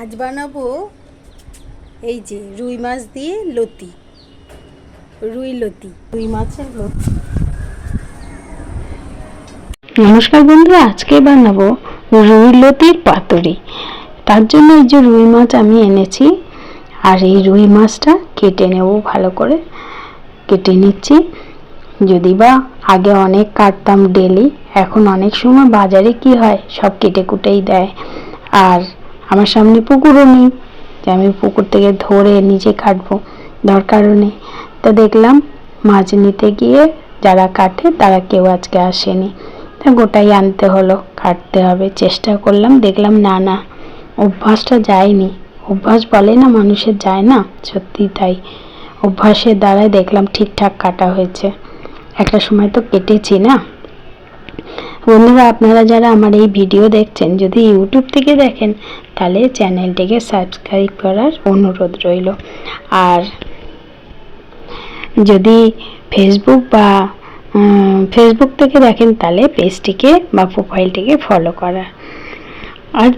আজ বানাবো এই যে রুই মাছ দিয়ে লতি, রুই লতি, রুই মাছের লতি। নমস্কার বন্ধুরা, আজকে বানাবো রুই লতির পাতুরি। তার জন্য এই যে রুই মাছ আমি এনেছি, আর এই রুই মাছটা কেটে নেব, ভালো করে কেটে নিচ্ছি। যদি বা আগে অনেক কাটতাম ডেলি, এখন অনেক সময় বাজারে কি হয়, সব কেটে কুটেই দেয়। আর আমার সামনে পুকুরও নেই, যে আমি পুকুর থেকে ধরে নিজে কাটবো, দরকারও নেই। তো দেখলাম, মাছ নিতে গিয়ে যারা কাটে, তারা কেউ আজকে আসেনি। তা গোটাই আনতে হলো, কাটতে হবে, চেষ্টা করলাম, দেখলাম না না, অভ্যাসটা যায়নি। অভ্যাস বলে না, মানুষের যায় না, সত্যি তাই। অভ্যাসের দ্বারাই দেখলাম ঠিকঠাক কাটা হয়েছে। একটা সময় তো কেটেছি না। বন্ধুরা, আপনারা যারা আমার এই ভিডিও দেখছেন, যদি ইউটিউব থেকে দেখেন তাহলে চ্যানেলটিকে সাবস্ক্রাইব করার অনুরোধ রইল। আর যদি ফেসবুক বা ফেসবুক থেকে দেখেন, তাহলে পেজটিকে বা প্রোফাইলটিকে ফলো করা। আর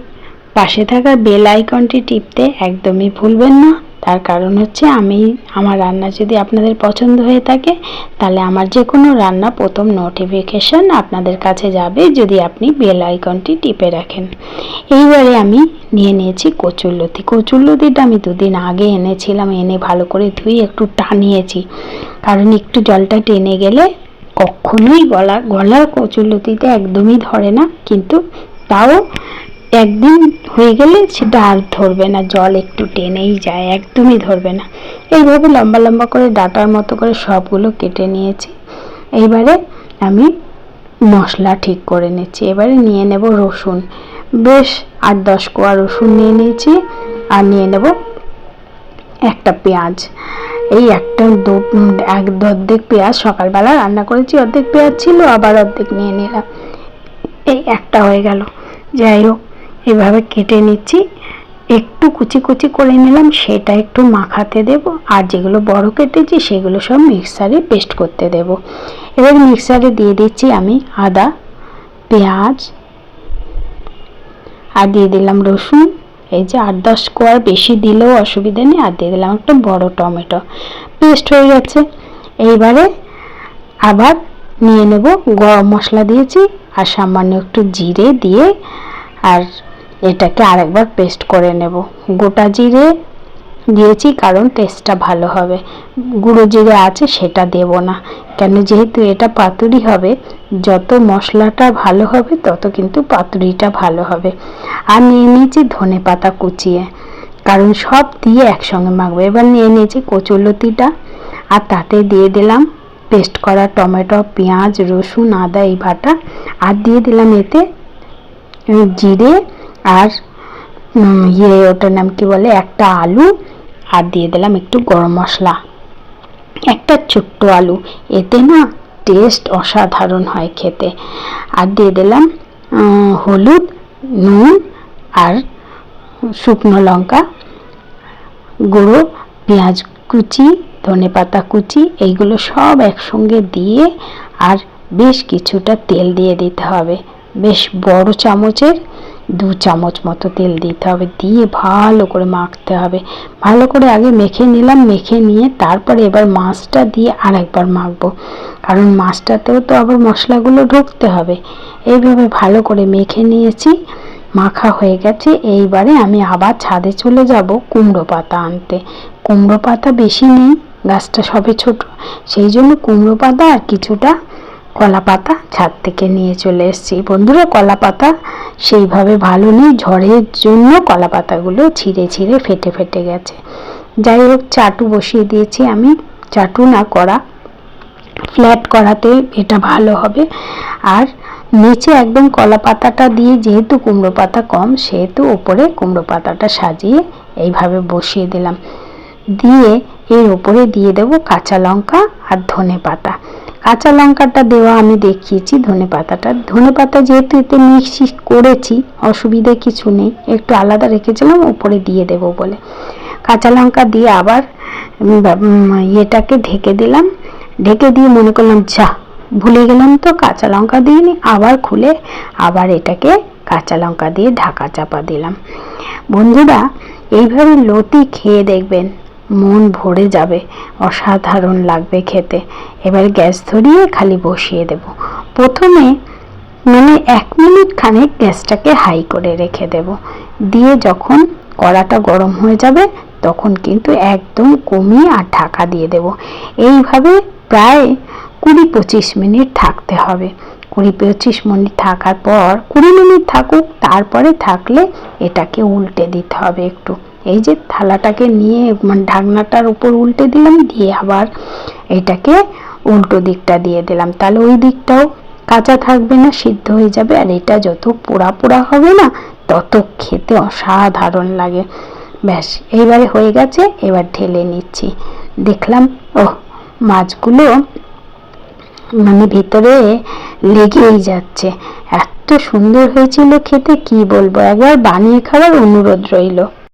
পাশে থাকা বেল আইকনটি টিপতে একদমই ভুলবেন না। তার কারণ হচ্ছে আমি, আমার রান্না যদি আপনাদের পছন্দ হয়ে থাকে, তাহলে আমার যে কোনো রান্না প্রথম নোটিফিকেশন আপনাদের কাছে যাবে যদি আপনি বেল আইকনটি টিপে রাখেন। এইবারে আমি নিয়ে নিয়েছি কচুরলতি। কচুরলতিটা আমি দুদিন আগে এনেছিলাম, এনে ভালো করে ধুয়ে একটু টানিয়েছি। কারণ একটু জলটা টেনে গেলে কখনোই গলা গলার কচুরলতিতে একদমই ধরে না, কিন্তু তাও একদিন হয়ে গেলে সেটা আর ধরবে না, জল একটু টেনেই যায়, একদমই ধরবে না। এইভাবে লম্বা লম্বা করে ডাটার মতো করে সবগুলো কেটে নিয়েছি। এইবারে আমি মশলা ঠিক করে নিচ্ছি। এবারে নিয়ে নেব রসুন। বেশ আট দশ কোয়া রসুন নিয়ে নিয়েছি আর নিয়ে নেব একটা পেঁয়াজ। এই একটা দু, এক অর্ধেক পেঁয়াজ সকালবেলা রান্না করেছি, অর্ধেক পেঁয়াজ ছিল, আবার অর্ধেক নিয়ে নিলাম। এই একটা হয়ে গেল। যাই হোক এভাবে কেটে নিচ্ছি, একটু কুচি কুচি করে নিলাম, সেটা একটু মাখাতে দেব, আর যেগুলো বড় কেটেছি, সেগুলো সব মিক্সারে পেস্ট করতে দেব। এবার মিক্সারে দিয়ে দিচ্ছি আমি আদা, পেঁয়াজ, আর দিয়ে দিলাম রসুন। এই যে আট দশ কোয়ার বেশি দিলেও অসুবিধা নেই, আর দিয়ে দিলাম একটা বড় টমেটো। পেস্ট হয়ে গেছে। এইবারে আবার নিয়ে নেব, গরম মশলা দিয়েছি, আর সামান্য একটু জিরে দিয়ে, আর এটাকে আরেকবার পেস্ট করে নেব। গোটা জিরে দিয়েছি কারণ টেস্টটা ভালো হবে। গুঁড়ো জিরে আছে সেটা দেব না। কেন যেহেতু এটা পাতুরি হবে, যত মশলাটা ভালো হবে তত কিন্তু পাতুরিটা ভালো হবে। আর নিয়ে নিয়েছি ধনে পাতা কুচিয়ে। কারণ সব দিয়ে একসঙ্গে মাখবো। এবার নিয়ে নিয়েছি কচুলতিটা আর তাতে দিয়ে দিলাম পেস্ট করা টমেটো, পেঁয়াজ, রসুন, আদা, এই বাটা। আর দিয়ে দিলাম এতে জিরে আর ইয়ে ওটার নাম কি বলে? একটা আলু, আর দিয়ে দিলাম একটু গরম মশলা। একটা ছোট্ট আলু, এতে না টেস্ট অসাধারণ হয় খেতে। আর দিয়ে দিলাম হলুদ, নুন, আর শুকনো লঙ্কা গুঁড়ো, পেঁয়াজ কুচি, ধনে পাতা কুচি, এইগুলো সব একসঙ্গে দিয়ে আর বেশ কিছুটা তেল দিয়ে দিতে হবে। বেশ বড় চামচের দু চামচ মতো তেল দিতে হবে, দিয়ে ভালো করে মাখতে হবে। ভালো করে আগে মেখে নিলাম, মেখে নিয়ে তারপরে এবার মাছটা দিয়ে আর একবার মাখবো। কারণ মাছটাতেও তো আবার মশলাগুলো ঢুকতে হবে। এইভাবে ভালো করে মেখে নিয়েছি, মাখা হয়ে গেছে। এইবারে আমি আবার ছাদে চলে যাব কুমড়ো পাতা আনতে। কুমড়ো পাতা বেশি নেই, গাছটা সবে ছোট। সেই জন্য কুমড়ো পাতা আর কিছুটা কলা পাতা ছাদ থেকে নিয়ে চলে এসেছি। বন্ধুরা কলা পাতা সেইভাবে ভালো নেই, ঝড়ের জন্য কলা পাতাগুলো ছিঁড়ে ছিঁড়ে ফেটে ফেটে গেছে। যাই হোক, চাটু বসিয়ে দিয়েছি আমি। চাটু না করা ফ্ল্যাট করাতে এটা ভালো হবে। আর নিচে একদম কলা পাতাটা দিয়ে যেহেতু কুমড়ো পাতা কম, সেহেতু ওপরে কুমড়ো পাতাটা সাজিয়ে এইভাবে বসিয়ে দিলাম। দিয়ে এর ওপরে দিয়ে দেব কাঁচা লঙ্কা আর ধনে পাতা। কাঁচা লঙ্কাটা দেওয়া আমি দেখিয়েছি, ধনে পাতাটা। ধনে পাতা যেহেতু এতে মিক্সি করেছি, অসুবিধে কিছু নেই। একটু আলাদা রেখেছিলাম, উপরে দিয়ে দেব বলে। কাঁচা লঙ্কা দিয়ে আবার ইয়েটাকে ঢেকে দিলাম। ঢেকে দিয়ে মনে করলাম, যা, ভুলে গেলাম তো, কাঁচা লঙ্কা দিইনি। আবার খুলে আবার এটাকে কাঁচা লঙ্কা দিয়ে ঢাকা চাপা দিলাম। বন্ধুরা, এইভাবে লতি খেয়ে দেখবেন। মন ভরে যাবে, অসাধারণ লাগবে খেতে। এবার গ্যাস ধরিয়ে খালি বসিয়ে দেব। প্রথমে মানে এক মিনিট খানেক গ্যাসটাকে হাই করে রেখে দেব। দিয়ে যখন কড়াটা গরম হয়ে যাবে, তখন কিন্তু একদম কমিয়ে আর ঢাকা দিয়ে দেব। এইভাবে প্রায় কুড়ি পঁচিশ মিনিট থাকতে হবে। কুড়ি পঁচিশ মিনিট থাকার পর, কুড়ি মিনিট থাকুক, তারপরে থাকলে এটাকে উল্টে দিতে হবে একটু। এই যে থালাটাকে নিয়ে মানে ঢাকনাটার উপর উল্টে দিলাম, দিয়ে আবার এটাকে উল্টো দিকটা দিয়ে দিলাম। তাহলে ওই দিকটাও কাঁচা থাকবে না, সিদ্ধ হয়ে যাবে, আর এটা যত পোড়া পোড়া হবে না, তত খেতে অসাধারণ লাগে। ব্যাস, এইবারে হয়ে গেছে, এবার ঢেলে নিচ্ছি। দেখলাম ও মাছগুলো মানে ভিতরে লেগেই যাচ্ছে। এত সুন্দর হয়েছিল খেতে, কি বলব? একবার বানিয়ে খাওয়ার অনুরোধ রইল।